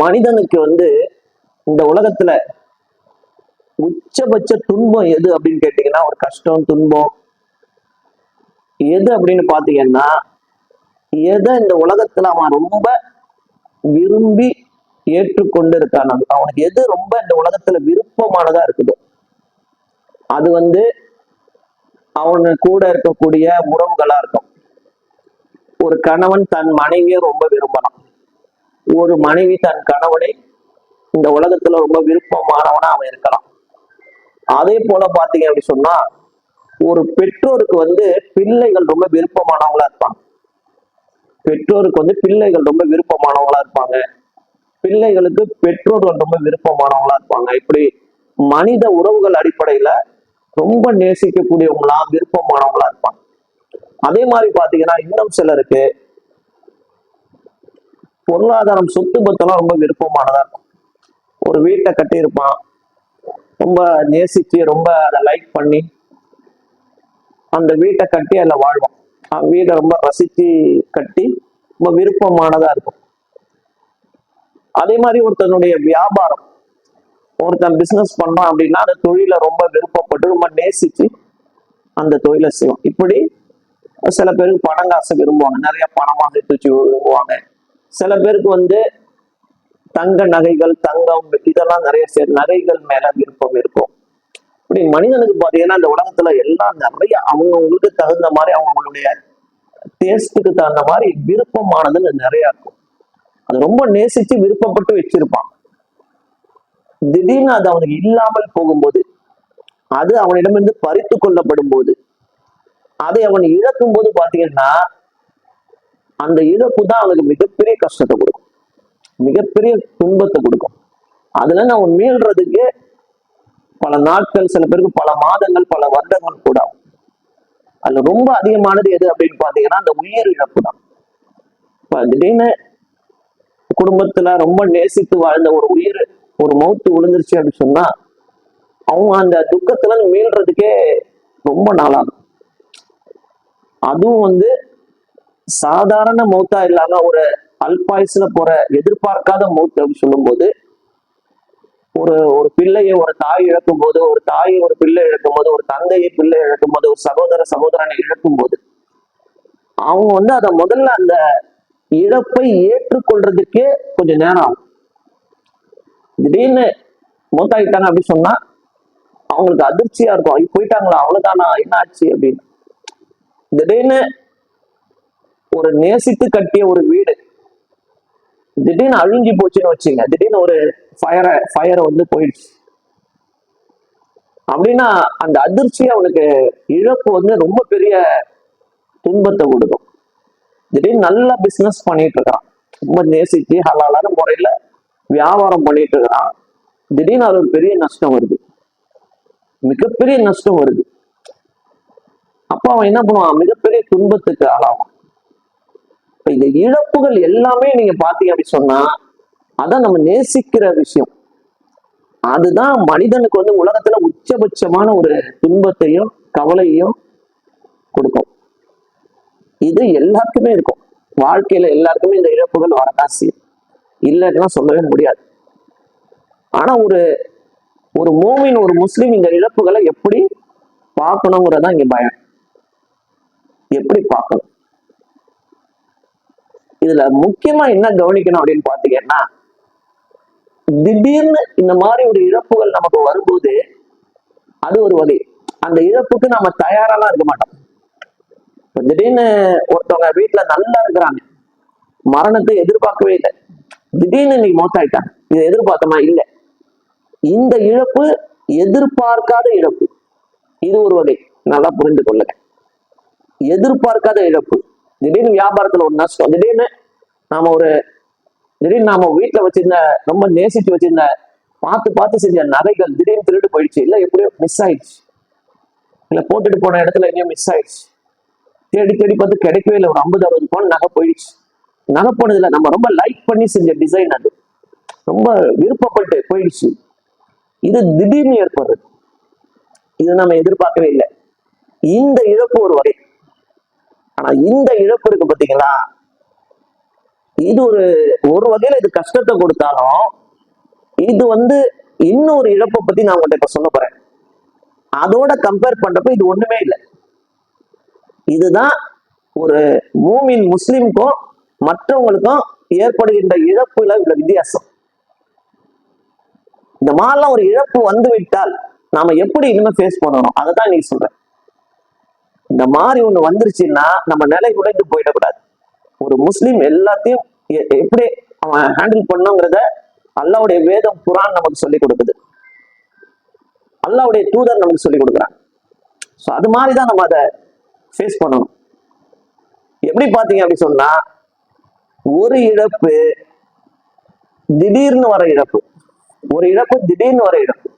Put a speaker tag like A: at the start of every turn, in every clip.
A: மனிதனுக்கு வந்து இந்த உலகத்துல உச்சபட்ச துன்பம் எது அப்படின்னு கேட்டீங்கன்னா ஒரு கஷ்டம் துன்பம். எது அப்படின்னு பாத்தீங்கன்னா எதை இந்த உலகத்துல அவன் ரொம்ப விரும்பி ஏற்றுக்கொண்டு இருக்கான் அவனுக்கு எது ரொம்ப இந்த உலகத்துல விருப்பமானதா இருக்குதோ அது வந்து அவனு கூட இருக்கக்கூடிய உறவுகளா இருக்கும். ஒரு கணவன் தன் மனைவியை ரொம்ப விரும்பலாம். ஒரு மனைவி தன் கணவனை இந்த உலகத்துல ரொம்ப விருப்பமானவனா அவன் இருக்கலாம். அதே போல பாத்தீங்க அப்படி சொன்னா ஒரு பெற்றோருக்கு வந்து பிள்ளைகள் ரொம்ப விருப்பமானவங்களா இருப்பாங்க. பெற்றோருக்கு வந்து பிள்ளைகள் ரொம்ப விருப்பமானவங்களா இருப்பாங்க. பிள்ளைகளுக்கு பெற்றோர்கள் ரொம்ப விருப்பமானவங்களா இருப்பாங்க. இப்படி மனித உறவுகள் அடிப்படையில ரொம்ப நேசிக்கக்கூடியவங்களா விருப்பமானவங்களா இருப்பாங்க. அதே மாதிரி பாத்தீங்கன்னா இன்னும் சிலருக்கு பொருளாதாரம் சொத்து பத்தெல்லாம் ரொம்ப விருப்பமானதா இருக்கும். ஒரு வீட்டை கட்டியிருப்பான். ரொம்ப நேசிச்சு ரொம்ப அதை லைக் பண்ணி அந்த வீட்டை கட்டி அதில் வாழ்வான். வீடை ரொம்ப ரசித்து கட்டி ரொம்ப விருப்பமானதா இருக்கும். அதே மாதிரி ஒருத்தனுடைய வியாபாரம். ஒருத்தன் பிசினஸ் பண்றான் அப்படின்னா அந்த தொழிலை ரொம்ப விருப்பப்பட்டு ரொம்ப நேசிச்சு அந்த தொழிலை செய்வோம் இப்படி சில பேருக்கு பணம் காசு விரும்புவாங்க. நிறைய பணமாக தூச்சி வச்சு விரும்புவாங்க சில பேருக்கு வந்து தங்க நகைகள் தங்கம் இதெல்லாம் நிறைய சேர் நகைகள் மேல விருப்பம் இருக்கும். இப்படி மனிதனுக்கு பாத்தீங்கன்னா இந்த உலகத்துல எல்லாம் நிறைய அவங்கவுங்களுக்கு தகுந்த மாதிரி அவங்களுடைய டேஸ்ட்டுக்கு தகுந்த மாதிரி விருப்பமானதுன்னு நிறைய இருக்கும். அது ரொம்ப நேசிச்சு விருப்பப்பட்டு வச்சிருப்பான். திடீர்னு அது அவனுக்கு இல்லாமல் போகும்போது அது அவனிடமிருந்து பறித்து கொள்ளப்படும் போது அதை அவன் இழக்கும் போது பாத்தீங்கன்னா அந்த இழப்பு தான் அவனுக்கு மிகப்பெரிய கஷ்டத்தை கொடுக்கும். மிகப்பெரிய துன்பத்தை கொடுக்கும். அதுல இருந்து அவன் மீள்றதுக்கு பல நாட்கள் சில பேருக்கு பல மாதங்கள் பல வருடங்கள் கூட ஆகும். அதுல ரொம்ப அதிகமானது எது அப்படின்னு பாத்தீங்கன்னா அந்த உயிர் இழப்பு தான். இப்ப திடீர்னு குடும்பத்துல ரொம்ப நேசித்து வாழ்ந்த ஒரு உயிர் ஒரு மௌத்து விழுந்துருச்சு அப்படின்னு சொன்னா அவங்க அந்த துக்கத்துல இருந்து மீள்றதுக்கே ரொம்ப நாளாகும். அதுவும் வந்து சாதாரண மௌத்தா இல்லாம ஒரு அல்பாயுசுல போற எதிர்பார்க்காத மௌத்து அப்படின்னு சொல்லும்போது ஒரு ஒரு பிள்ளையை ஒரு தாய் இழக்கும் போது ஒரு தாயை ஒரு பிள்ளை இழக்கும் போது ஒரு தந்தையை பிள்ளை இழக்கும் போது ஒரு சகோதர சகோதரனை இழக்கும் போது அவங்க வந்து அதை முதல்ல அந்த இழப்பை ஏற்றுக்கொள்றதுக்கே கொஞ்சம் நேரம் ஆகும். திடீர்னு மூத்தாயிட்டாங்க அப்படின்னு சொன்னா அவங்களுக்கு அதிர்ச்சியா இருக்கும். போயிட்டாங்களா? அவ்வளவுதானா? என்ன ஆச்சு அப்படின்னு. திடீர்னு ஒரு நேசித்து கட்டிய ஒரு வீடு. திடீர்னு அழிஞ்சு போச்சுன்னு வச்சுங்க திடீர்னு ஒரு ஃபயரை ஃபயரை வந்து போயிடுச்சு. அப்படின்னா அந்த அதிர்ச்சி அவனுக்கு இழப்பு வந்து ரொம்ப பெரிய துன்பத்தை கொடுக்கும். திடீர்னு நல்லா பிசினஸ் பண்ணிட்டு இருக்கான். ரொம்ப நேசிச்சு ஹலாலான முறையில வியாபாரம் பண்ணிட்டு இருக்கிறான் திடீர்னு அது ஒரு பெரிய நஷ்டம் வருது. மிகப்பெரிய நஷ்டம் வருது. அப்போ அவன் என்ன பண்ணுவான்? மிகப்பெரிய துன்பத்துக்கு ஆளாவான். இந்த இழப்புகள் எல்லாமே நீங்க பாத்தீங்க அப்படி சொன்னா அதான் நம்ம நேசிக்கிற விஷயம். அதுதான் மனிதனுக்கு வந்து உலகத்துல உச்சபட்சமான ஒரு துன்பத்தையும் கவலையையும் கொடுக்கும். இது எல்லாருக்குமே இருக்கும். வாழ்க்கையில எல்லாருக்குமே இந்த இழப்புகள் வரதான் செய்யும். இல்லைன்னா சொல்லவே முடியாது. ஆனா ஒரு ஒரு மூமின் ஒரு முஸ்லீம் இந்த இழப்புகளை எப்படி பார்க்கணுங்கிறதா இங்க பயம். எப்படி பார்க்கணும்? இதுல முக்கியமா என்ன கவனிக்கணும் அப்படின்னு பாத்தீங்கன்னா திடீர்னு இந்த மாதிரி ஒரு இழப்புகள் நமக்கு வரும்போது அது ஒரு வகை அந்த இழப்புக்கு நம்ம தயாராலாம் இருக்க மாட்டோம். திடீர்னு ஒருத்தவங்க வீட்டுல நல்லா இருக்கிறாங்க. மரணத்தை எதிர்பார்க்கவே இல்லை. திடீர்னு இன்னைக்கு மௌத்தாயிட்டாங்க. இதை எதிர்பார்த்தமா? இல்லை. இந்த இழப்பு எதிர்பார்க்காத இழப்பு. இது ஒரு வகை நல்லா புரிந்து கொள்ளுங்க எதிர்பார்க்காத இழப்பு. திடீர்னு வியாபாரத்துல ஒரு நஷ்டம். திடீர்னு நாம ஒரு திடீர்னு நாம வீட்டுல வச்சிருந்த ரொம்ப நேசிச்சு வச்சிருந்த பார்த்து பார்த்து செஞ்ச நகைகள் திடீர்னு திருட்டு போயிடுச்சு. இல்ல எப்படியோ மிஸ் ஆயிடுச்சு. இல்ல போட்டுட்டு போன இடத்துல எங்கேயோ மிஸ் ஆயிடுச்சு. தேடி தேடி பார்த்து கிடைக்கவே இல்லை. ஒரு ஐம்பது அறுபது பவுன் நகை போயிடுச்சு. நகை போனதுல நம்ம ரொம்ப லைக் பண்ணி செஞ்ச டிசைன் அது. ரொம்ப விருப்பப்பட்டு போயிடுச்சு. இது திடீர்னு ஏற்படுறது இது நம்ம எதிர்பார்க்கவே இல்லை. இந்த இழப்பு ஒரு வகை. ஆனா இந்த இழப்பு இருக்கு பாத்தீங்களா? இது ஒரு ஒரு வகையில இது கஷ்டத்தை கொடுத்தாலும் இது வந்து இன்னொரு இழப்பை பத்தி நான் உங்கள்கிட்ட இப்ப சொல்ல போறேன். அதோட கம்பேர் பண்றப்ப இது ஒண்ணுமே இல்லை. இதுதான் ஒரு மூமின் முஸ்லிம்க்கும் மற்றவங்களுக்கும் ஏற்படுகின்ற இழப்புல உள்ள வித்தியாசம். இந்த மாதிரிலாம் ஒரு இழப்பு வந்து விட்டால் நாம எப்படி இனிமே ஃபேஸ் பண்ணணும்? அதை தான் நீ சொல்றேன் இந்த மாதிரி ஒண்ணு வந்துருச்சுன்னா நம்ம நிலை உடைந்து போயிடக்கூடாது. ஒரு முஸ்லீம் எல்லாத்தையும் எ- எப்படி அவன் ஹேண்டில் பண்ணுங்கிறத அல்லாவுடைய வேதம் குரான் நமக்கு சொல்லி கொடுக்குது. அல்லாவுடைய தூதர் நமக்கு சொல்லி கொடுக்குறான். ஸோ அது மாதிரி தான் நம்ம அதை ஃபேஸ் பண்ணணும். எப்படி பார்த்தீங்க அப்படி சொன்னா ஒரு இழப்பு திடீர்னு வர இழப்பு. ஒரு இழப்பு திடீர்னு வர இழப்பு.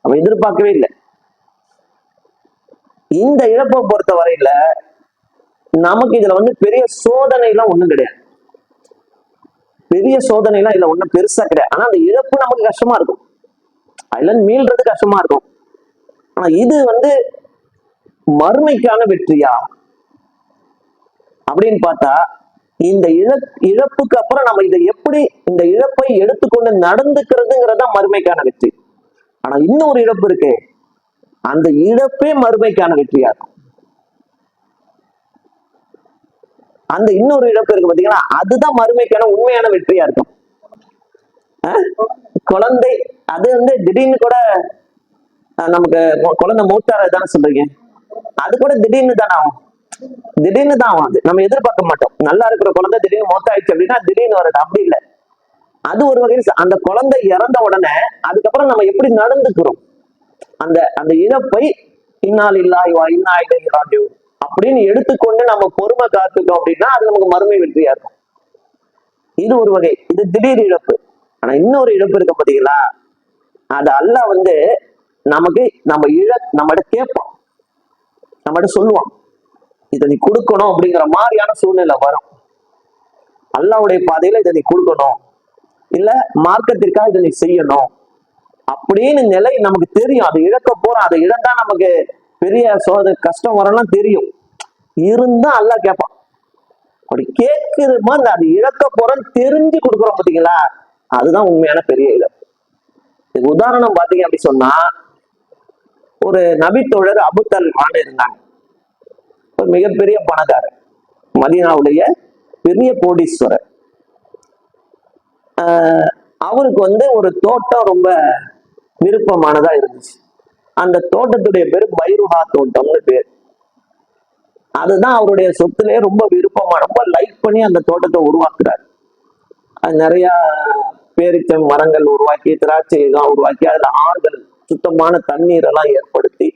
A: அவன் எதிர்பார்க்கவே இல்லை. இந்த இழப்பை பொறுத்த வரையில நமக்கு இதுல வந்து பெரிய சோதனை எல்லாம் ஒண்ணும் கிடையாது. பெரிய சோதனை எல்லாம் இதுல ஒண்ணும் பெருசா கிடையாது. ஆனா அந்த இழப்பு நமக்கு கஷ்டமா இருக்கும். அதுல மீள்றது கஷ்டமா இருக்கும். ஆனா இது வந்து மறுமைக்கான வெற்றியா? அப்படின்னு பார்த்தா இந்த இழ இழப்புக்கு அப்புறம் நம்ம இதை எப்படி இந்த இழப்பை எடுத்துக்கொண்டு நடந்துக்கிறதுங்கிறதா மறுமைக்கான வெற்றி. ஆனா இன்னொரு இழப்பு இருக்கு. அந்த இழப்பே மறுமைக்கான வெற்றியா இருக்கும் அந்த இன்னொரு இழப்பு இருக்கு பாத்தீங்கன்னா அதுதான் மறுமைக்கான உண்மையான வெற்றியா இருக்கும். அஹ்? குழந்தை அது வந்து திடீர்னு கூட நமக்கு குழந்தை மூத்தார தானே சொல்றீங்க அது கூட திடீர்னு தானே ஆகும். திடீர்னு தான் ஆகும் அது. நம்ம எதிர்பார்க்க மாட்டோம். நல்லா இருக்கிற குழந்தை திடீர்னு மூத்தாயிடுச்சு அப்படின்னா திடீர்னு வருது. அப்படி இல்லை. அது ஒரு வகையில் அந்த குழந்தை இறந்த உடனே அதுக்கப்புறம் நம்ம எப்படி நடந்துக்கிறோம்? அந்த அந்த இழப்பை இன்னால் இல்லாய் வா இன்னா அப்படின்னு எடுத்துக்கொண்டு நம்ம பொறுமை காத்துட்டோம் அப்படின்னா அது நமக்கு மறுமை வெற்றியா இருக்கும். இது ஒரு வகை. இது திடீர் இழப்பு. ஆனா இன்னொரு இழப்பு இருக்க பாத்தீங்களா? அது அல்லாஹ் வந்து நமக்கு நம்ம இழ நம்மகிட்ட கேட்போம் நம்மகிட்ட சொல்லுவான். இதை நீ கொடுக்கணும் அப்படிங்கிற மாதிரியான சூழ்நிலை வரும். அல்லாவுடைய பாதையில இதை நீ கொடுக்கணும். இல்ல மார்க்கத்திற்காக இதை நீ செய்யணும். அப்படின்னு நிலை நமக்கு தெரியும். அது இழக்க போறோம். அதை இழந்தா நமக்கு பெரிய சோத கஷ்டம் வரலாம் தெரியும். இருந்தா அல்லாஹ் கேட்பான் அப்படி கேட்கிற மாதிரி அது இழக்க போறோம் தெரிஞ்சு கொடுக்குறோம் பாத்தீங்களா? அதுதான் உண்மையான பெரிய இழப்பு. இதுக்கு உதாரணம் பாத்தீங்க அப்படி சொன்னா ஒரு நபித்தோழர் அபுத்தல் ஆண்டு இருந்தாங்க. ஒரு மிகப்பெரிய பணக்காரர். மதீனாவுடைய பெரிய கோடீஸ்வரர். ஆஹ் அவருக்கு வந்து ஒரு தோட்டம் ரொம்ப விருப்பமானதா இருந்துச்சு. அந்த தோட்டத்துடைய பேர் பைருஹா தோட்டம்னு பேர். அதுதான் அவருடைய சொத்துலயே ரொம்ப விருப்பமா ரொம்ப லைக் பண்ணி அந்த தோட்டத்தை உருவாக்குறாரு. அது நிறைய பேரிச்ச மரங்கள் உருவாக்கி திராட்சை எல்லாம் உருவாக்கி அதுல ஆறுகள் சுத்தமான தண்ணீர் எல்லாம் ஏற்படுத்தி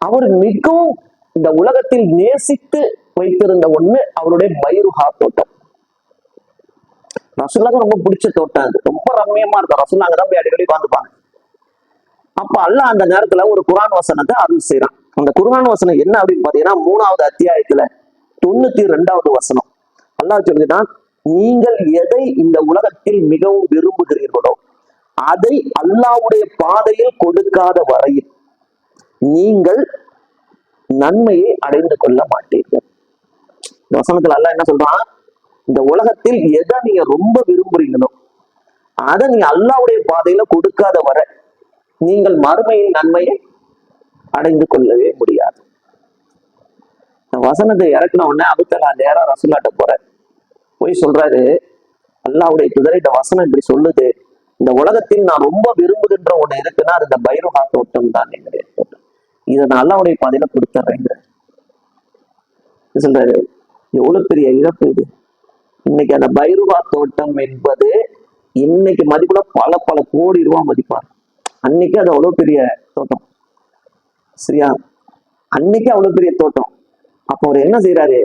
A: அவர் மிகவும் இந்த உலகத்தில் நேசித்து வைத்திருந்த ஒண்ணு அவருடைய பைருஹா தோட்டம். ரசுல்லாக்கு ரொம்ப பிடிச்ச தோட்டம் அது. ரொம்ப ரம்மியமா இருக்கும். ரசுல்லா அங்கதான் போய் அடிக்கடி உட்காந்துப்பாங்க அப்ப அல்லாஹ் அந்த நேரத்துல ஒரு குரான் வசனத்தை அருள் செய்யறான் அந்த குரான் வசனம் என்ன அப்படின்னு பாத்தீங்கன்னா மூணாவது அத்தியாயத்துல தொண்ணூத்தி ரெண்டாவது வசனம். அல்லாஹ் சொல்லுதான் நீங்கள் எதை இந்த உலகத்தில் மிகவும் விரும்புகிறீர்களோ அதை அல்லாஹ்வுடைய பாதையில் கொடுக்காத வரையில் நீங்கள் நன்மையை அடைந்து கொள்ள மாட்டீர்கள். வசனத்துல அல்லாஹ் என்ன சொல்றான் இந்த உலகத்தில் எதை நீங்க ரொம்ப விரும்புறீங்களோ அதை நீங்க அல்லாவுடைய பாதையில கொடுக்காத வரை நீங்கள் மறுமையின் நன்மையை அடைந்து கொள்ளவே முடியாது. வசனத்தை இறக்குன உடனே அடுத்த நான் நேரா ரசுல்லாட்ட போற போய் சொல்றாரு அல்லாவுடைய குதிரை இந்த வசனம் இப்படி சொல்லுது இந்த உலகத்தில் நான் ரொம்ப விரும்புகின்ற ஒண்ணு இருக்குன்னா அது இந்த பைரவா தோட்டம் தான் என்னுடைய தோட்டம். இதை நான் அல்லாவுடைய பாதையில கொடுத்துட்றேங்க சொல்றாரு? எவ்வளவு பெரிய இழப்பு இது. இன்னைக்கு அந்த பைருவா தோட்டம் என்பது இன்னைக்கு மதிப்புல பல பல கோடி ரூபாய் மதிப்பார் அன்னைக்கு அது அவ்வளவு பெரிய தோட்டம். சரியா? அன்னைக்கு அவ்வளவு பெரிய தோட்டம். அப்ப அவர் என்ன செய்யறாரு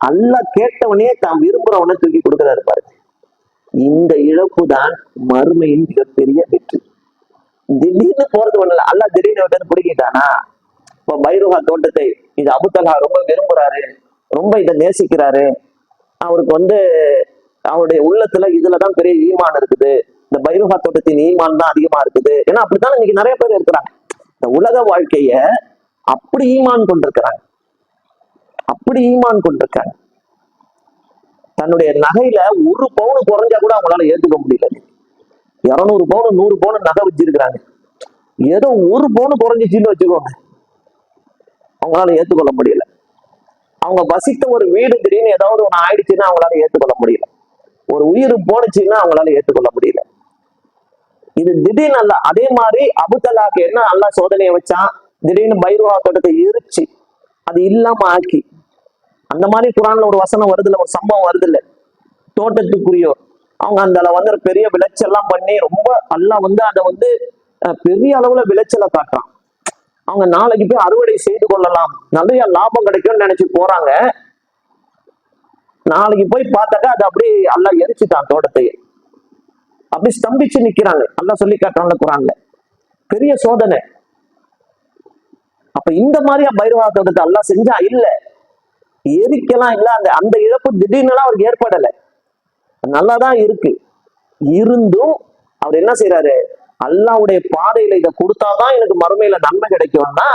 A: அல்லா கேட்டவனே தான் விரும்புறவனை தூக்கி கொடுக்கிறாரு பாருங்க. இந்த இழப்பு தான் மறுமையின் மிகப்பெரிய வெற்றி. திடீர்னு போறது ஒண்ணு இல்ல திடீர்னு பிடிக்கிட்டானா இப்ப பைரவா தோட்டத்தை இது அபுத்தலா ரொம்ப விரும்புறாரு. ரொம்ப இதை நேசிக்கிறாரு. அவருக்கு வந்து அவருடைய உள்ளத்துல இதுலதான் பெரிய ஈமான் இருக்குது. இந்த பைரவா தோட்டத்தின் ஈமான் தான் அதிகமா இருக்குது. ஏன்னா அப்படித்தான் இன்னைக்கு நிறைய பேர் இருக்கிறாங்க. இந்த உலக வாழ்க்கைய அப்படி ஈமான் கொண்டிருக்கிறாங்க. அப்படி ஈமான் கொண்டிருக்காங்க. தன்னுடைய நகையில ஒரு பவுனு குறைஞ்சா கூட அவங்களால ஏத்துக்க முடியல. இருநூறு பவுன் நூறு பவுன் நகை வச்சிருக்கிறாங்க. ஏதோ ஒரு பவுன் குறைஞ்சிச்சின்னு வச்சுக்கோங்க. அவங்களால ஏத்துக்கொள்ள முடியல. அவங்க வசித்த ஒரு வீடு திடீர்னு ஏதாவது ஒன்று ஆயிடுச்சுன்னா அவங்களால ஏத்துக்கொள்ள முடியல. ஒரு உயிர் போனுச்சுன்னா அவங்களால ஏற்றுக்கொள்ள முடியல. இது திடீர்னு அல்ல அதே மாதிரி அபுத்தலாக்கு என்ன நல்லா சோதனையை வச்சான்? திடீர்னு பைரவா தோட்டத்தை எரிச்சு அது இல்லாம ஆக்கி. அந்த மாதிரி குரான்ல ஒரு வசனம் வருதுல ஒரு சம்பவம் வருதுல்ல. தோட்டத்துக்குரியோர் அவங்க அந்த வந்து பெரிய விளைச்சல்லாம் பண்ணி ரொம்ப அல்லா வந்து அதை வந்து அஹ், பெரிய அளவுல விளைச்சலை காட்டுறான். அவங்க நாளைக்கு போய் அறுவடை செய்து கொள்ளலாம். நிறைய லாபம் கிடைக்கும்னு நினைச்சு போறாங்க. நாளைக்கு போய் பார்த்தாக்கா அது அப்படியே அல்லா எரிச்சுட்டான் தோட்டத்தையே. அப்படி ஸ்தம்பிச்சு நிக்கிறாங்க. நல்லா சொல்லி காட்டுறாங்க குரான்ல. பெரிய சோதனை. அப்ப இந்த மாதிரியா பைரவா தோட்டத்தை அல்லா செஞ்சா இல்ல. எரிக்கலாம் இல்ல. அந்த அந்த இழப்பு திடீர்னுலாம் அவருக்கு ஏற்படலை. நல்லாதான் இருக்கு. இருந்தும் அவர் என்ன செய்யறாரு அல்லாவுடைய பாதையில இதை கொடுத்தாதான் எனக்கு மறுமையில நன்மை கிடைக்கும்னா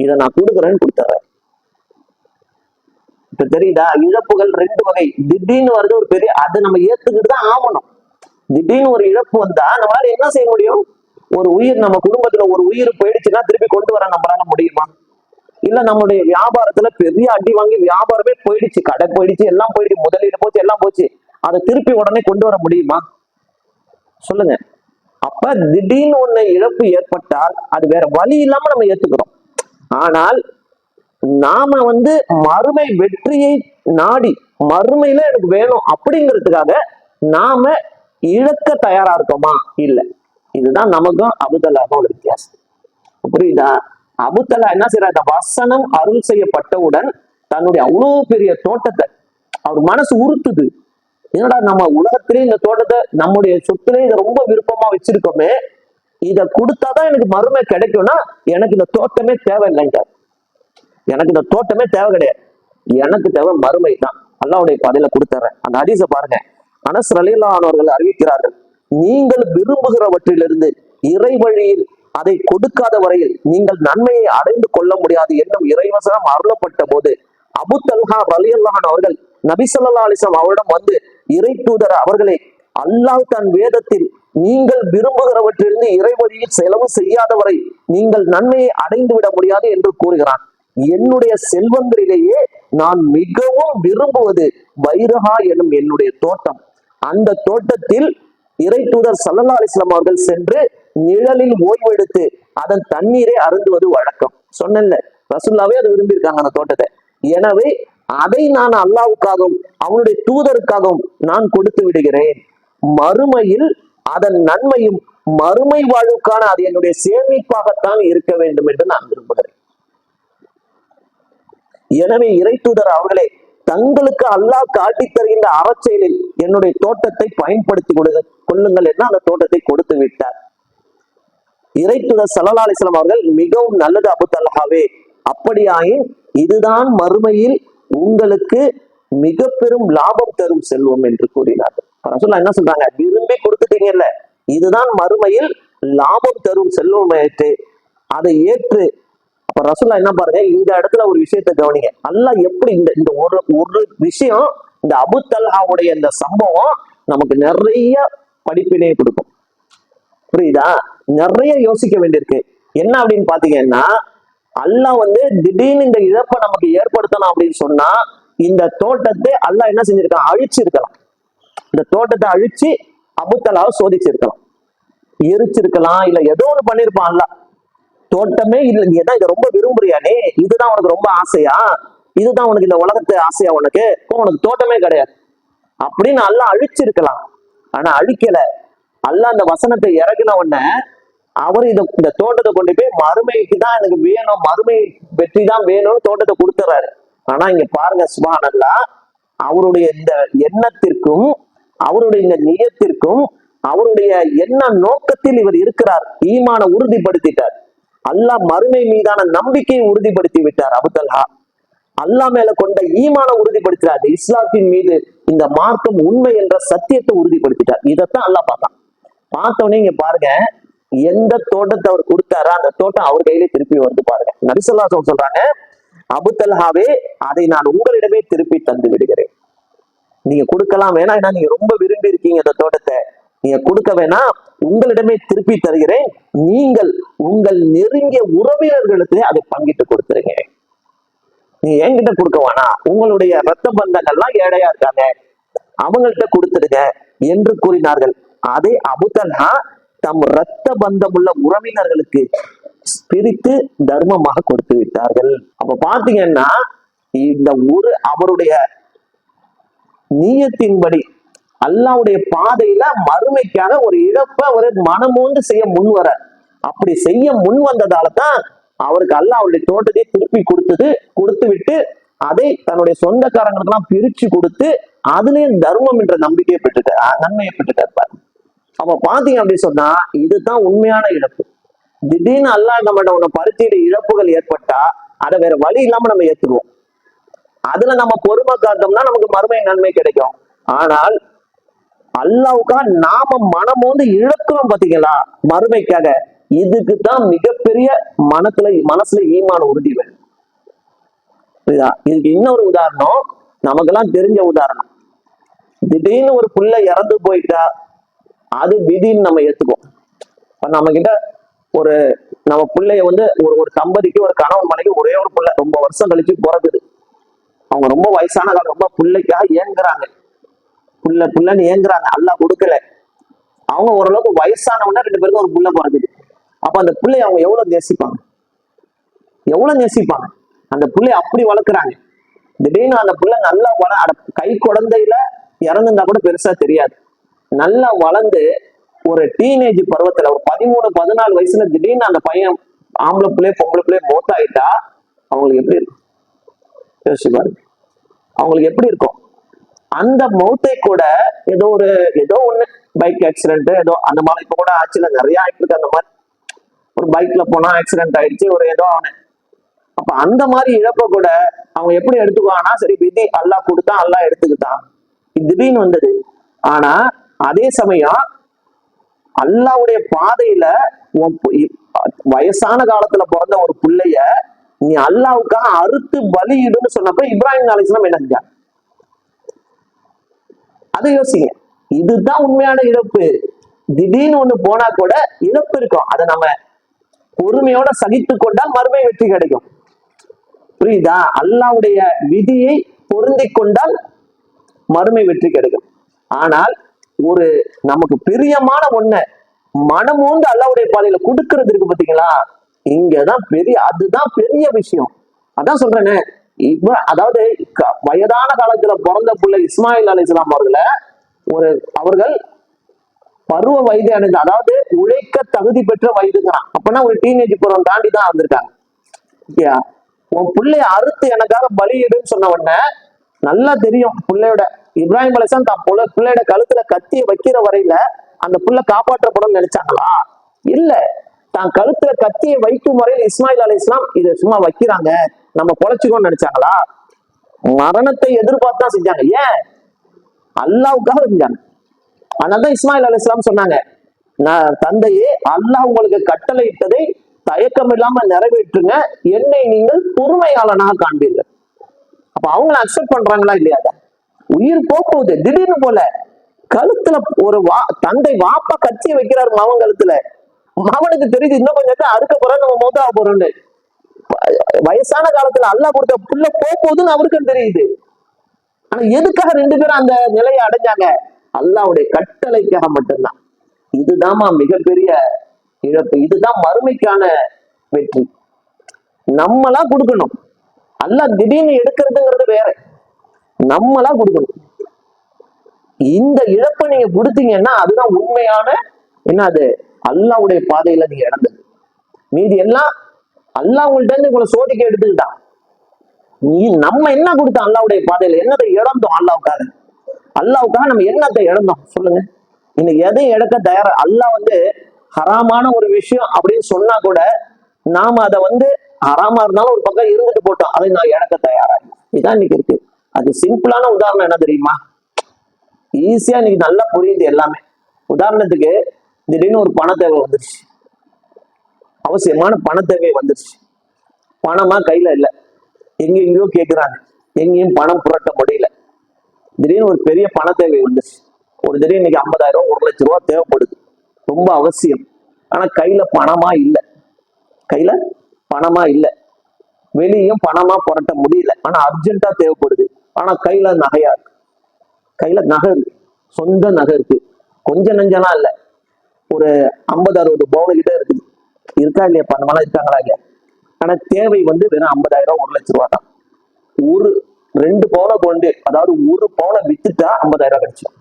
A: இதை நான் கொடுக்குறேன்னு கொடுத்துறேன். இப்ப தெரியுதா? இழப்புகள் ரெண்டு வகை. திடீர்னு வருது ஒரு பெரிய அதை நம்ம ஏத்துக்கிட்டு தான் ஆகணும். திடீர்னு ஒரு இழப்பு வந்தா நம்மளால என்ன செய்ய முடியும்? ஒரு உயிர் நம்ம குடும்பத்துல ஒரு உயிர் போயிடுச்சுன்னா திருப்பி கொண்டு வர நம்மளால முடியுமா? இல்ல நம்மளுடைய வியாபாரத்துல பெரிய அடி வாங்கி வியாபாரமே போயிடுச்சு கடை போயிடுச்சு எல்லாம் போயிடுச்சு முதலீடு போச்சு எல்லாம் போச்சு. அதை திருப்பி உடனே கொண்டு வர முடியுமா? சொல்லுங்க. அப்ப திடீர்னு ஒண்ணு இழப்பு ஏற்பட்டால் அது வேற வழி இல்லாம நம்ம ஏத்துக்கிறோம். ஆனால் நாம வந்து மறுமை வெற்றியை நாடி மறுமையில எனக்கு வேணும் அப்படிங்கிறதுக்காக நாம இழக்க தயாரா இருக்கோமா? இல்ல. இதுதான் நமக்கும் அபுதலாகும் ஒரு வித்தியாசம். புரியுதா? அபுத்தலா என்ன செய்யறாரு அந்த வசனம் அருள் செய்யப்பட்டவுடன் தன்னுடைய அவ்வளவு பெரிய தோட்டத்தை அவர் மனசு உறுத்துது. என்னடா நம்ம உலகத்திலேயே இந்த தோட்டத்தை நம்முடைய சொத்துலேயே இதை ரொம்ப விருப்பமா வச்சிருக்கோமே இதை கொடுத்தாதான் எனக்கு மறுமை கிடைக்கும்னா எனக்கு இந்த தோட்டமே தேவை இல்லைங்க எனக்கு இந்த தோட்டமே தேவை கிடையாது. எனக்கு தேவை மறுமை தான். அல்லாவுடைய பாதையில கொடுத்துறேன் அந்த ஹதீஸை பாருங்க. அனஸ் ரலீலானவர்கள் அறிவிக்கிறார்கள். நீங்கள் விரும்புகிறவற்றிலிருந்து இறை வழியில் அதை கொடுக்காத வரையில் நீங்கள் நன்மையை அடைந்து கொள்ள முடியாது என்னும் இறைவசனம் அருளப்பட்ட போது அபு தல்ஹா ரலியல்லான் அவர்கள் நபி ஸல்லல்லாஹு அவரிடம் வந்து இறை தூதர் அவர்களே அல்லாஹ் தன் வேதத்தில் நீங்கள் விரும்புகிறவற்றிலிருந்து இறை வழியில் செலவு செய்யாதவரை நீங்கள் நன்மையை அடைந்து விட முடியாது என்று கூறுகிறான். என்னுடைய செல்வங்களிலேயே நான் மிகவும் விரும்புவது வைரஹா எனும் என்னுடைய தோட்டம். அந்த தோட்டத்தில் இறை தூதர் சல்லல்லா அலிஸ்லாம் அவர்கள் சென்று நிழலில் ஓய்வெடுத்து அதன் தண்ணீரை அருந்துவது வழக்கம். சொன்னேன்ல ரசுல்லாவே அது விரும்பியிருக்காங்க அந்த தோட்டத்தை. எனவே அதை நான் அல்லாவுக்காகவும் அவனுடைய தூதருக்காகவும் நான் கொடுத்து விடுகிறேன். மறுமையில் அதன் நன்மையும் மறுமை வாழ்வுக்கான அது என்னுடைய சேமிப்பாகத்தான் இருக்க வேண்டும் என்று நான் விரும்புகிறேன். எனவே இறை தூதர் அவர்களே தங்களுக்கு அல்லாஹ் காட்டி தருகின்ற அறச்செயலில் என்னுடைய தோட்டத்தை பயன்படுத்தி கொடு கொள்ளுங்கள் என்று அந்த தோட்டத்தை கொடுத்து விட்டார். இறைத்துடர் சல்லா அலிஸ்லாம் அவர்கள் மிகவும் நல்லது அபு தல்ஹாவே அப்படியாயின் இதுதான் மறுமையில் உங்களுக்கு மிக பெரும் லாபம் தரும் செல்வம் என்று கூறினார் ரசூல்லா என்ன சொல்றாங்க? விரும்பி கொடுத்துட்டீங்கல்ல. இதுதான் மறுமையில் லாபம் தரும் செல்வம் ஏற்று அதை ஏற்று அப்ப ரசூல்லா என்ன பாருங்க? இந்த இடத்துல ஒரு விஷயத்தை கவனிங்க. அல்லாஹ் எப்படி இந்த இந்த ஒரு ஒரு விஷயம் இந்த அபு தல்ஹாவுடைய இந்த சம்பவம் நமக்கு நிறைய படிப்பினையை கொடுக்கும். புரியுதா? நிறைய யோசிக்க வேண்டியிருக்கு. என்ன அப்படின்னு பாத்தீங்கன்னா அல்லாஹ் வந்து திடீர்னு இந்த இழப்பை நமக்கு ஏற்படுத்தணும் அப்படின்னு சொன்னா இந்த தோட்டத்தை அல்லாஹ் என்ன செஞ்சிருக்கான்? அழிச்சிருக்கலாம். இந்த தோட்டத்தை அழிச்சு அபுத்தலாவை சோதிச்சிருக்கலாம். எரிச்சிருக்கலாம் இல்ல ஏதோ ஒண்ணு பண்ணிருப்பான் அல்லாஹ். தோட்டமே இல்ல நீ தான் இதை ரொம்ப விரும்புறியானே இதுதான் உனக்கு ரொம்ப ஆசையா? இதுதான் உனக்கு இந்த உலகத்து ஆசையா உனக்கு? உனக்கு தோட்டமே கிடையாது. அப்படின்னு அல்ல அழிச்சிருக்கலாம். ஆனா அழிக்கல. அல்ல அந்த வசனத்தை இறக்கின உடனே அவர் இதை இந்த தோட்டத்தை கொண்டு போய் மறுமைக்கு தான் எனக்கு வேணும் மறுமை வெற்றி தான் வேணும்னு தோட்டத்தை கொடுத்துறாரு. ஆனா இங்க பாருங்க சுபானல்லா அவருடைய இந்த எண்ணத்திற்கும் அவருடைய இந்த நியத்திற்கும் அவருடைய என்ன நோக்கத்தில் இவர் இருக்கிறார் ஈமான உறுதிப்படுத்திட்டார். அல்லாஹ் மறுமை மீதான நம்பிக்கையை உறுதிப்படுத்தி விட்டார் அபுதல்ஹா அல்லாஹ் மேல கொண்ட ஈமான உறுதிப்படுத்தினார் இஸ்லாத்தின் மீது இந்த மார்க்கம் உண்மை என்ற சத்தியத்தை உறுதிப்படுத்திட்டார். இதைத்தான் அல்லாஹ் பார்த்தான். பார்த்தோன்னே இங்க பாருங்க எந்த தோட்டத்தை அவர் கொடுத்தாரோ அந்த தோட்டம் அவர் கையிலே திருப்பி வந்து பாருங்க. நரிசல்லாசம் சொல்றாங்க அபுத்தல்ஹாவே அதை நான் உங்களிடமே திருப்பி தந்து விடுகிறேன். நீங்க கொடுக்கலாம் வேணா ஏன்னா நீங்க ரொம்ப விரும்பி இருக்கீங்க இந்த தோட்டத்தை. நீங்க கொடுக்க வேணாம் உங்களிடமே திருப்பி தருகிறேன். நீங்கள் உங்கள் நெருங்கிய உறவினர்களுக்கு அதை பங்கிட்டு கொடுத்துருங்க. நீ என்கிட்ட கொடுக்க வேணா உங்களுடைய ரத்த பந்தங்கள்லாம் ஏழையா இருக்காங்க. அவங்கள்ட்ட கொடுத்துடுங்க என்று கூறினார்கள். அதை அபுத்தல்ஹா தம் இரத்த பந்தமுள்ள உறவினர்களுக்கு பிரித்து தர்மமாக கொடுத்து விட்டார்கள். அப்ப பாத்தீங்கன்னா இந்த ஒரு அவருடைய நீயத்தின்படி அல்லாவுடைய பாதையில மறுமைக்காக ஒரு இழப்பை அவர் மனமோந்து செய்ய முன் வர. அப்படி செய்ய முன் வந்ததால தான் அவருக்கு அல்லாஹ் தோட்டத்தை திருப்பி கொடுத்தது கொடுத்து விட்டு அதை தன்னுடைய சொந்தக்காரங்களுக்கெல்லாம் பிரிச்சு கொடுத்து அதுலயும் தர்மம் என்ற நம்பிக்கையை பெற்றுட்டார். நன்மையை பெற்றுட்டார் பாருங்க. அப்ப பாத்தீங்க அப்படின்னு சொன்னா இதுதான் உண்மையான இழப்பு. திடீர்னு அல்லாஹ் நம்மகிட்ட ஒண்ணு பருத்தியிட இழப்புகள் ஏற்பட்டா அதை வேற வழி இல்லாம நம்ம ஏத்துருவோம். அதுல நம்ம பொறுமை காத்தோம்னா நமக்கு மறுமை நன்மை கிடைக்கும். ஆனால் அல்லாவுக்கா நாம மனமோந்து இழக்கிறோம் பாத்தீங்களா? மறுமைக்காக. இதுக்கு தான் மிகப்பெரிய மனத்துல மனசுல ஈமான உறுதி வேணும். இதுக்கு இன்னொரு உதாரணம் நமக்கெல்லாம் தெரிஞ்ச உதாரணம். திடீர்னு ஒரு புள்ள இறந்து போயிட்டா அது விதின்னு நம்ம ஏத்துக்குவோம். இப்ப நம்ம கிட்ட ஒரு நம்ம பிள்ளைய வந்து ஒரு ஒரு தம்பதிக்கு ஒரு கணவன் மனைவி ஒரே ஒரு பிள்ளை ரொம்ப வருஷம் கழிச்சு பிறகுது அவங்க ரொம்ப வயசான காலம் ரொம்ப பிள்ளைக்காக ஏங்குறாங்க. புள்ள புள்ளன்னு ஏங்குறாங்க. அல்லா கொடுக்கல. அவங்க ஓரளவுக்கு வயசானவனா ரெண்டு பேருக்கும் ஒரு புள்ள பிறகுது அப்ப அந்த பிள்ளைய அவங்க எவ்வளவு நேசிப்பாங்க? எவ்வளவு நேசிப்பாங்க? அந்த பிள்ளைய அப்படி வளர்க்குறாங்க. திடீர்னு அந்த பிள்ளை நல்லா வள அட கை குழந்தையில இறந்துருந்தா கூட பெருசா தெரியாது. நல்லா வளர்ந்து ஒரு டீனேஜ் பருவத்துல ஒரு பதிமூணு பதினாலு வயசுல திடீர்னு அந்த பையன் ஆம்பளை பிள்ளைய பொம்பளை பிள்ளைய மூத்தாயிட்டா அவங்களுக்கு எப்படி இருக்கும்? யோசிச்சு பாருங்க. அவங்களுக்கு எப்படி இருக்கும்? அந்த மௌத்தை கூட ஏதோ ஒரு ஏதோ ஒண்ணு பைக் ஆக்சிடென்ட் ஏதோ அந்த மாதிரி. இப்ப கூட ஆச்சுல நிறைய ஆயிட்டு இருக்கு அந்த மாதிரி. ஒரு பைக்ல போனா ஆக்சிடென்ட் ஆயிடுச்சு ஒரு ஏதோ அவனு அப்ப அந்த மாதிரி இழப்ப கூட அவங்க எப்படி எடுத்துக்குவாங்கன்னா சரி விதி அல்லாஹ் கொடுத்தான் அல்லா எடுத்துக்கிட்டான். திடீர்னு வந்தது. ஆனா அதே சமயம் அல்லாவுடைய பாதையில வயசான காலத்துல பிறந்த ஒரு பிள்ளைய நீ அல்லாவுக்காக அறுத்து பலியிடுன்னு சொன்னப்ப இப்ராஹிம் அலிஸ்லாம் என்ன செஞ்சாங்க அதை யோசிங்க. இதுதான் உண்மையான இழப்பு. திடீர்னு ஒண்ணு போனா கூட இழப்பு இருக்கும். அதை நம்ம பொறுமையோட சகித்து கொண்டால் மறுமை வெற்றி கிடைக்கும். புரியுதா? அல்லாவுடைய விதியை பொருந்தி கொண்டால் மறுமை வெற்றி கிடைக்கும். ஆனால் ஒரு நமக்கு பிரியமான ஒண்ண மனமோந்து அல்லாவுடைய பாதையில கொடுக்கறது இருக்கு பாத்தீங்களா? இங்கதான் பெரிய அதுதான் பெரிய விஷயம். அதான் சொல்றேனே. இப்ப அதாவது க- வயதான காலத்துல பிறந்த பிள்ளை இஸ்மாயில் அலி இஸ்லாம் அவர்களை ஒரு அவர்கள் பருவ வயது அடைந்த அதாவது உழைக்க தகுதி பெற்ற வயதுங்கிறான் அப்பனா ஒரு டீனேஜ் பருவம் தாண்டி தான் வந்திருக்காங்க ஓகேயா உன் பிள்ளைய அறுத்து எனக்காக பலியிடுன்னு சொன்ன உடனே நல்லா தெரியும் பிள்ளையோட இப்ராஹிம் அலிஸ்லாம் தான் புல பிள்ளையோட கழுத்துல கத்திய வைக்கிற வரையில அந்த புள்ள காப்பாற்றப்படும் நினைச்சாங்களா? இல்ல. தான் கழுத்துல கத்தியை வைக்கும் வரையில் இஸ்மாயில் அலி இஸ்லாம் இதை சும்மா வைக்கிறாங்க நம்ம பொழைச்சுக்கோன்னு நினைச்சாங்களா? மரணத்தை எதிர்பார்த்து தான் செஞ்சாங்க. ஏன்? அல்லாவுக்காக செஞ்சாங்க. அதனால்தான் இஸ்மாயில் அலி இஸ்லாம் சொன்னாங்க நான் தந்தையே அல்லாஹ் உங்களுக்கு கட்டளை இட்டதை தயக்கம் இல்லாம நிறைவேற்றுங்க. என்னை நீங்கள் பொறுமையாளனாக காண்பீர்கள். அப்ப அவங்கள அக்செப்ட் பண்றாங்களா இல்லையா உயிர் போகுது. திடீர்னு போல. கழுத்துல ஒரு வா தந்தை வாப்பா கத்தியை வைக்கிறாரு மவன் கழுத்துல. மவனுக்கு தெரியுது இன்னும் கொஞ்சம் அறுக்க போறோம் நம்ம மோதா போறோம்னு. வயசான காலத்துல அல்லாஹ் கொடுத்த புள்ள போகுதுன்னு அவருக்கும் தெரியுது. ஆனா எதுக்காக ரெண்டு பேரும் அந்த நிலையை அடைஞ்சாங்க? அல்லாவுடைய கட்டளைக்காக மட்டும்தான். இதுதான்மா மிகப்பெரிய இழப்பு. இதுதான் மறுமைக்கான வெற்றி. நம்மளா கொடுக்கணும். அல்லாஹ் திடீர்னு எடுக்கிறதுங்கிறது வேற. நம்மளா கொடுக்கணும். இந்த இழப்பை நீங்க கொடுத்தீங்கன்னா அதுதான் உண்மையான என்ன அது அல்லாவுடைய பாதையில நீங்க இழந்தது மீதி எல்லாம் அல்லாஹ் உங்கள்ட்ட இருந்து உங்களை சோதிக்க எடுத்துக்கிட்டான் நீ நம்ம என்ன கொடுத்தோம் அல்லாவுடைய பாதையில? என்னதை இழந்தோம் அல்லாவுக்காக? அல்லாவுக்காக நம்ம என்னத்தை இழந்தோம்? சொல்லுங்க. இன்னைக்கு எதையும் இழக்க தயாரா? அல்லாஹ் வந்து ஹராமான ஒரு விஷயம் அப்படின்னு சொன்னா கூட நாம அதை வந்து ஹராமா இருந்தாலும் ஒரு பக்கம் இருந்துட்டு போட்டோம். அதை நான் இழக்க தயாரா? இதுதான் இதான் இன்னைக்கு இருக்கு. அது சிம்பிளான உதாரணம் என்ன தெரியுமா? ஈஸியா இன்னைக்கு நல்லா புரியுது எல்லாமே. உதாரணத்துக்கு திடீர்னு ஒரு பண தேவை வந்துருச்சு. அவசியமான பண தேவை வந்துருச்சு. பணமா கையில இல்ல. எங்க எங்கேயோ கேக்குறாங்க. எங்கேயும் பணம் புரட்ட முடியல. திடீர்னு ஒரு பெரிய பண தேவை வந்துருச்சு. ஒரு திடீர்னு இன்னைக்கு ஐம்பதாயிரம் ஒரு லட்ச ரூபா தேவைப்படுது. ரொம்ப அவசியம். ஆனா கையில பணமா இல்லை. கையில பணமா இல்லை. வெளியும் பணமா புரட்ட முடியல. ஆனா அர்ஜென்ட்டா தேவைப்படுது. ஆனா கையில நகையா இருக்கு. கையில நகை இருக்கு. சொந்த நகை இருக்கு. கொஞ்சம் நெஞ்சலாம் இல்ல. ஒரு ஐம்பது அறுபது பவுன் கிட்ட இருக்குது. இருக்கா இல்லையா? பண்ணமெல்லாம் இருக்காங்களா இல்லையா? ஆனா தேவை வந்து வெறும் ஐம்பதாயிரம் ஒரு லட்ச ரூபா தான். ஒரு ரெண்டு பவுனை கொண்டு அதாவது ஒரு பவுனை வித்துட்டா ஐம்பதாயிரம் ரூபாய் கிடைச்சிடும்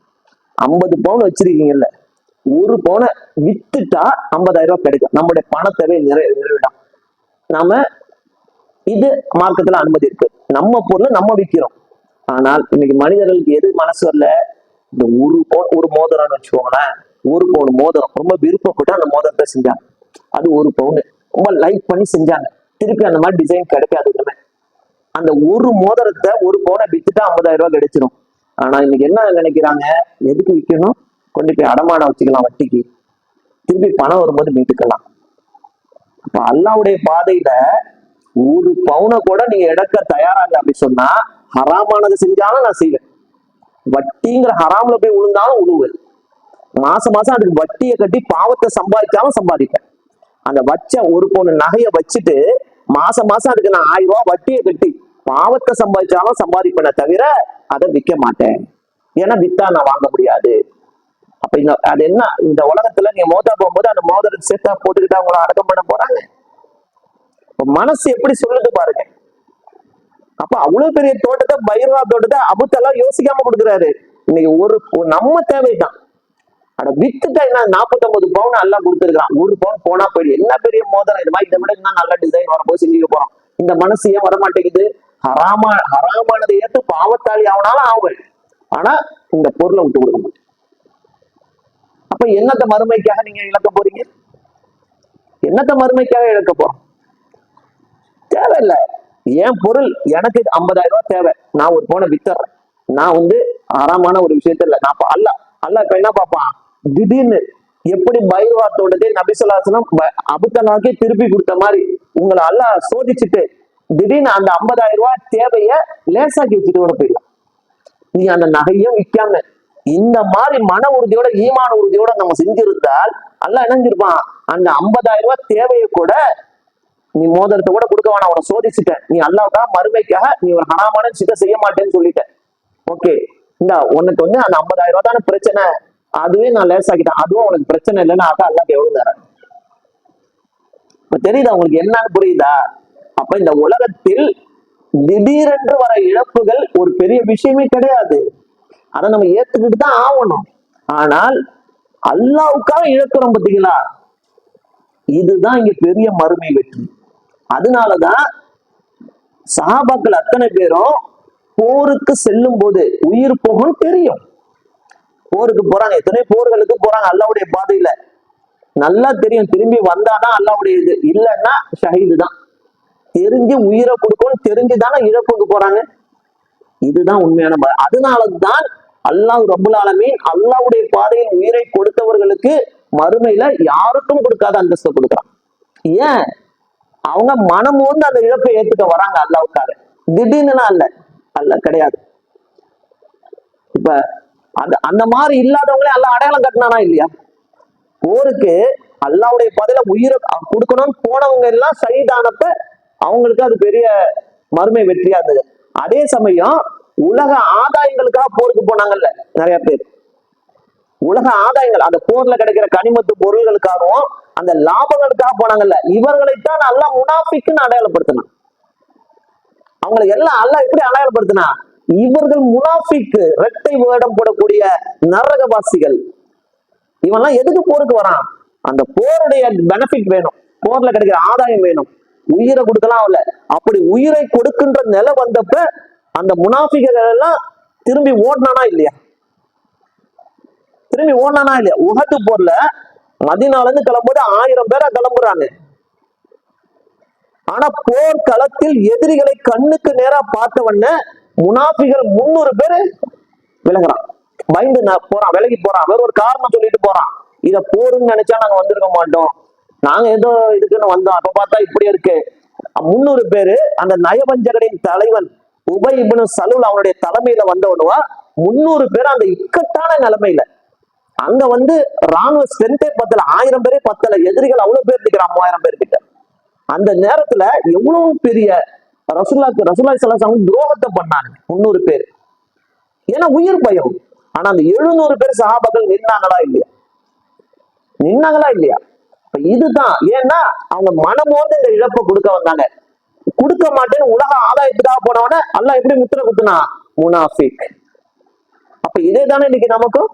A: ஐம்பது பவுன் வச்சிருக்கீங்கல்ல ஒரு பவுனை வித்துட்டா ஐம்பதாயிரம் ரூபாய் கிடைக்கும். நம்மளுடைய பண நிறை நிறைவிடும் நாம இது மார்க்கத்துல அனுமதி இருக்கு. நம்ம பொருளை நம்ம விற்கிறோம் ஆனால் இன்னைக்கு மனிதர்களுக்கு எது மனசு வரல? இந்த ஒரு பவுன் ஒரு மோதிரம்னு வச்சுக்கோங்களேன். ஒரு பவுன் மோதிரம். ரொம்ப விருப்பப்பட்டு அந்த மோதிரத்தை செஞ்சாங்க. அது ஒரு பவுன். ரொம்ப லைக் பண்ணி செஞ்சாங்க. திருப்பி அந்த மாதிரி டிசைன் கிடைக்காது இனிமே அந்த ஒரு மோதிரத்தை ஒரு பவுனை வித்துட்டா ஐம்பதாயிரம் ரூபாய் கிடைச்சிடும் ஆனா இன்னைக்கு என்ன நினைக்கிறாங்க? எதுக்கு விற்கணும் கொண்டு போய் அடமானம் வச்சுக்கலாம் வட்டிக்கு. திருப்பி பணம் வரும்போது மீட்டுக்கலாம். அப்ப அல்லாவுடைய பாதையில ஒரு பவுனை கூட நீங்க எடுக்க தயாராங்க அப்படி சொன்னா ஹராமானது செஞ்சாலும் நான் செய்வேன். வட்டிங்கிற ஹராம்ல போய் விழுந்தாலும் விழுவேன் மாசம் மாசம் அதுக்கு வட்டியை கட்டி பாவத்தை சம்பாதிச்சாலும் சம்பாதிப்பேன். அந்த வச்ச ஒரு பவுன் நகையை வச்சுட்டு மாசம் மாசம் அதுக்கு நான் ஆயிரம் ரூபாய் வட்டியை கட்டி பாவத்தை சம்பாதிச்சாலும் சம்பாதிப்பேனே தவிர அதை விற்க மாட்டேன். ஏன்னா வித்தா நான் வாங்க முடியாது. அப்ப இந்த அது என்ன? இந்த உலகத்துல நீங்க மோதா போகும்போது அந்த மோதிரத்தை சேர்த்தா போட்டுக்கிட்டு அவங்கள அடக்கம் பண்ண போறாங்க? மனசு எப்படி சொல்லுது பாருங்க. அப்ப அவ்வளவு பெரிய தோட்டத்தை பைரவா தோட்டத்தை அபுத்தெல்லாம் யோசிக்காம கொடுக்குறாரு. இன்னைக்கு ஒரு நம்ம தேவைதான். அட வித்துட்டா என்ன? நாற்பத்தொன்பது பவுன் எல்லாம் கொடுத்துருக்கான் ஒரு பவுன் போனா போயிடு. என்ன பெரிய மோதிரம்? இது மாதிரி இதை விட இன்னும் நல்ல டிசைன் வரும்போது செஞ்சுக்க போறோம். இந்த மனசு ஏன் வரமாட்டேங்குது? ஹராமா ஹராமானதை ஏத்து பாவத்தாளி ஆவனாலும் ஆகும் ஆனா இந்த பொருளை விட்டு கொடுக்க மாட்டேன். அப்ப என்னத்த மறுமைக்காக நீங்க இழக்க போறீங்க? என்னத்த மறுமைக்காக இழக்க போறோம்? தேவையில்லை. என் பொருள் எனக்கு இது 50000 ரூபாய் தேவை. நான் ஒரு போனை வித்துறேன் நான் வந்து ஆறாமான ஒரு விஷயத்த இல்ல. நான் அல்ல. அல்ல இப்ப என்ன பாப்பான் திடீர்னு எப்படி பைரவாத்தோடதே நபிசுல்லாசனம் அபுத்தனாக்கி திருப்பி கொடுத்த மாதிரி உங்களை அல்லாஹ் சோதிச்சுட்டு திடீர்னு அந்த 50000 ரூபாய் தேவைய லேசாக்கி வச்சுட்டு கூட போயிடலாம் நீ அந்த நகையும் விற்காம இந்த மாதிரி மன உறுதியோட ஈமான உறுதியோட நம்ம செஞ்சிருந்தால் அல்ல இணைஞ்சிருப்பான் அந்த 50000 ரூபாய் தேவையை கூட நீ மோதிரத்தை கூட கொடுக்க வேணாம். அவனை சோதிச்சுட்டேன். நீ அல்லாவுக்கா மறுமைக்காக நீ ஒரு ஹனாமான சிதை செய்ய மாட்டேன்னு சொல்லிட்ட ஓகே இந்த உனக்கு வந்து அந்த 50000 ரூபாய் தானே பிரச்சனை? அதுவே நான் லேசாக்கிட்டேன் அதுவும் உனக்கு பிரச்சனை இல்லைன்னு அதான் அல்லாக்கு எவ்வளவு தரேன். இப்ப தெரியுதா உங்களுக்கு என்னன்னு புரியுதா? அப்ப இந்த உலகத்தில் திடீரென்று வர இழப்புகள் ஒரு பெரிய விஷயமே கிடையாது. அதை நம்ம ஏத்துக்கிட்டு தான் ஆகணும். ஆனால் அல்லாவுக்காக இழக்கிறோம் பாத்தீங்களா? இதுதான் இங்க பெரிய மறுமை வெற்றி. அதனாலதான் சஹாபாக்கள் அத்தனை பேரும் போருக்கு செல்லும் போது உயிர் போகும் தெரியும். போருக்கு போறாங்க. எத்தனை போர்களுக்கு போறாங்க. அல்லாவுடைய பாதையில. நல்லா தெரியும். திரும்பி வந்தாதான் அல்லாவுடைய இது. இல்லைன்னா ஷஹீது தான். தெரிஞ்சு உயிரை கொடுக்கும் தெரிஞ்சுதானே இழப்புக்கு போறாங்க. இதுதான் உண்மையான ப- அதனாலதான் அல்லாஹ் ரபுல் ஆலமீன் அல்லாவுடைய பாதையில் உயிரை கொடுத்தவர்களுக்கு மறுமையில யாருக்கும் கொடுக்காத அந்தஸ்து கொடுக்குறான். ஏன்? அவங்க மனம் வந்து அந்த இழப்பை ஏத்துக்க வராங்க அல்லாவுக்காக. திடீர்னுலாம் அல்ல. அல்ல கிடையாது. இப்ப அந்த அந்த மாதிரி இல்லாதவங்களே அல்ல அடையாளம் கட்டினானா இல்லையா? போருக்கு அல்லாவுடைய பதில உயிரை கொடுக்கணும்னு போனவங்க எல்லாம் சைடானப்ப அவங்களுக்கு அது பெரிய மறுமை வெற்றியா இருந்தது. அதே சமயம் உலக ஆதாயங்களுக்காக போருக்கு போனாங்கல்ல நிறைய பேர். உலக ஆதாயங்கள் அந்த போர்ல கிடைக்கிற கனிமத்து பொருள்களுக்காகவும் அந்த லாபங்களுக்காக போனாங்கல்ல இவர்களைத்தான் நல்லா முனாஃபிக்குன்னு அடையாளப்படுத்தினான். அவங்களை எல்லாம் அல்லாஹ் எப்படி அடையாளப்படுத்தினா இவர்கள் முனாஃபிக்கு ரெட்டை வேடம் போடக்கூடிய நரகவாசிகள். இவெல்லாம் எதுக்கு போருக்கு வரான்? அந்த போருடைய பெனிஃபிட் வேணும். போர்ல கிடைக்கிற ஆதாயம் வேணும். உயிரை கொடுக்கலாம் இல்ல அப்படி உயிரை கொடுக்கின்ற நிலை வந்தப்ப அந்த முனாஃபிகள் எல்லாம் திரும்பி ஓடினானா இல்லையா? திரும்பி ஓடினானா இல்லையா? உகட்டு போர்ல மதினால இருந்து கிளம்பும்போது ஆயிரம் பேரா கிளம்புறாங்க. ஆனா போர் களத்தில் எதிரிகளை கண்ணுக்கு நேரா பார்த்தவன முனாஃபிகள் முன்னூறு பேரு விலகிறான். பயந்து நான் போறான் விலகி போறான். வேற ஒரு காரணம் சொல்லிட்டு போறான். இத போருன்னு நினைச்சா நாங்க வந்திருக்க மாட்டோம். நாங்க ஏதோ இதுக்குன்னு வந்தோம். அப்ப பார்த்தா இப்படி இருக்கு. முன்னூறு பேரு அந்த நயவஞ்சகரின் தலைவன் உபை இப்னு சலுல் அவனுடைய தலைமையில வந்தவனுவா முன்னூறு பேர் அந்த இக்கட்டான நிலைமையில அங்க வந்து ராணுவ ஸ்ட்ரென்த்தே பத்தல ஆயிரம் பேரே பத்தல. எதிரிகள் அவ்வளவு பேர் இருக்கிறான் மூவாயிரம் பேர் கிட்ட அந்த நேரத்துல எவ்வளவு பெரிய ரசுல்லாக்கு ரசுல்லா சலாசம் துரோகத்தை பண்ணாங்க முன்னூறு பேர். ஏன்னா உயிர் பயம். ஆனா அந்த எழுநூறு பேர் சகாபாக்கள் நின்னாங்களா இல்லையா? நின்னாங்களா இல்லையா? இதுதான். ஏன்னா அவங்க மனமோந்து இந்த இழப்பை கொடுக்க வந்தாங்க. கொடுக்க மாட்டேன்னு உலக ஆதாயத்துக்காக போனவன அல்லாஹ் எப்படி முத்திர குத்துனா? முனாஃபிக். அப்ப இதே தானே இன்னைக்கு நமக்கும்?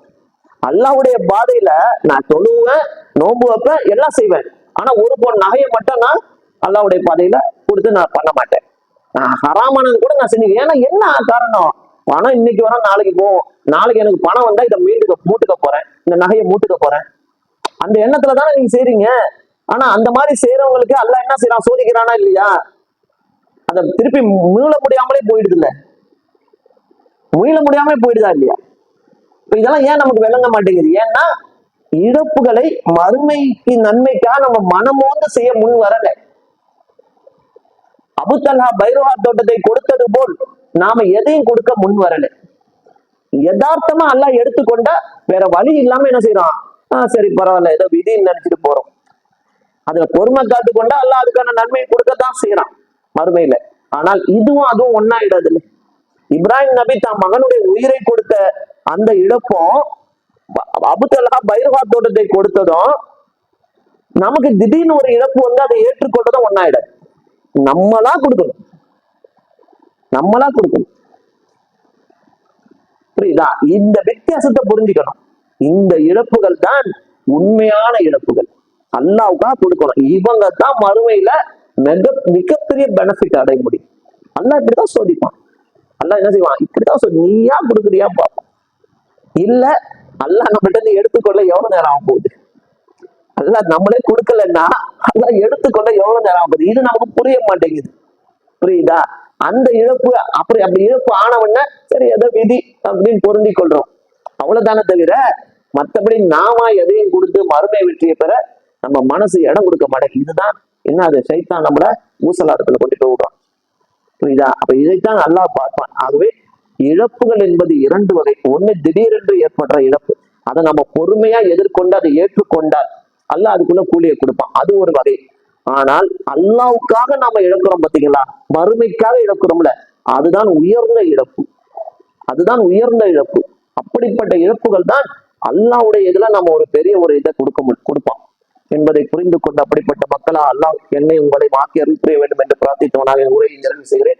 A: அல்லாவுடைய பாதையில நான் தொழுவேன் நோம்பு வைப்பேன் எல்லாம் செய்வேன். ஆனா ஒரு பொன் நகையை மட்டும் நான் அல்லாவுடைய பாதையில கொடுத்து நான் பண்ண மாட்டேன். நான் ஹராமானது கூட நான் செஞ்சு ஏன்னா என்ன காரணம்? பணம் இன்னைக்கு வரும் நாளைக்கு போகும். நாளைக்கு எனக்கு பணம் வந்தா இதை மீட்டுக்க மூட்டுக்க போறேன். இந்த நகையை மூட்டுக்க போறேன். அந்த எண்ணத்துல தானே நீங்க செய்றீங்க. ஆனா அந்த மாதிரி செய்யறவங்களுக்கு அல்ல என்ன செய்யறான் சோதிக்கிறானா இல்லையா? அதை திருப்பி மீள முடியாமலே போயிடுது இல்ல மீள முடியாமலே போயிடுதா இல்லையா? இதெல்லாம் ஏன் நமக்கு விளங்க மாட்டேங்குது? ஏன்னா இழப்புகளை மறுமைக்கு நன்மைக்காக நம்ம மனமோந்து செய்ய முன் வரல. அபுத்தல்ஹா பைரவா தோட்டத்தை கொடுத்தது போல் நாம எதையும் கொடுக்க முன் வரல. யதார்த்தமா எல்லாம் எடுத்துக்கொண்டா வேற வழி இல்லாம என்ன செய்யறோம் ஆஹ் சரி பரவாயில்ல ஏதோ விதின்னு நினைச்சிட்டு போறோம். அதுல பொறுமை காத்துக்கொண்டா எல்லாம் அதுக்கான நன்மையை கொடுக்கத்தான் செய்யறான் மறுமையில. ஆனால் இதுவும் அதுவும் ஒன்னாயிடாது இல்லை இப்ராஹிம் நபி தான் மகனுடைய உயிரை கொடுத்த அந்த இழப்பும் அபுத்தல்லா பைரவா தோட்டத்தை கொடுத்ததும் நமக்கு திடீர்னு ஒரு இழப்பு வந்து அதை ஏற்றுக்கொண்டதும் ஒன்னாயிடாது நம்மளா கொடுக்கணும். நம்மளா கொடுக்கணும். புரியுதா? இந்த வித்தியாசத்தை புரிஞ்சுக்கணும். இந்த இழப்புகள் தான் உண்மையான இழப்புகள். அல்லாவுக்கா கொடுக்கணும். இவங்க தான் மறுமையில மிக மிகப்பெரிய பெனிஃபிட் அடைய முடியும். அல்லா இப்படிதான் சோதிப்பான். அல்லா என்ன செய்வான்? இப்படிதான் நீயா கொடுக்குறியா பார்ப்பான் இல்ல அல்லாஹ் நம்மகிட்ட இருந்து எடுத்துக்கொள்ள எவ்வளவு நேரம் ஆகும் போகுது? அல்லாஹ் நம்மளே கொடுக்கலன்னா அல்லாஹ் எடுத்துக்கொள்ள எவ்வளவு நேரம் ஆகும் போகுது? இது நமக்கு புரிய மாட்டேங்குது. புரியுதா? அந்த இழப்பு அப்படி அப்படி இழப்பு ஆனவன சரி ஏதோ விதி அப்படின்னு பொருந்தி கொள்றோம். அவ்வளவுதானே தவிர மத்தபடி நாம எதையும் கொடுத்து மறுமை வெற்றியை பெற நம்ம மனசு இடம் கொடுக்க மாட்டேங்குது. இதுதான் என்ன அது? சைத்தான் நம்மள ஊசலாட்டத்துல கொண்டு போய் விடுறோம் புரியுதா? அப்ப இதைத்தான் நல்லா பார்ப்பான். ஆகவே இழப்புகள் என்பது இரண்டு வகை. ஒண்ணு திடீரென்று ஏற்படுற இழப்பு. அதை நம்ம பொறுமையா எதிர்கொண்டு அதை ஏற்றுக்கொண்டால் அல்லாஹ் அதுக்குள்ள கூலியை கொடுப்பான். அது ஒரு வகை. ஆனால் அல்லாவுக்காக நாம இழக்கிறோம் பாத்தீங்களா மறுமைக்காக இழக்கிறோம்ல. அதுதான் உயர்ந்த இழப்பு. அதுதான் உயர்ந்த இழப்பு. அப்படிப்பட்ட இழப்புகள் தான் அல்லாவுடைய இதுல நம்ம ஒரு பெரிய ஒரு இதை கொடுக்க கொடுப்பான் என்பதை புரிந்து கொண்டு அப்படிப்பட்ட மக்களா அல்லாஹ் என்னை உங்களை வாக்கி அருள் புரிய வேண்டும் என்று பிரார்த்தித்தவனாக உரையை நிறைவு செய்கிறேன்.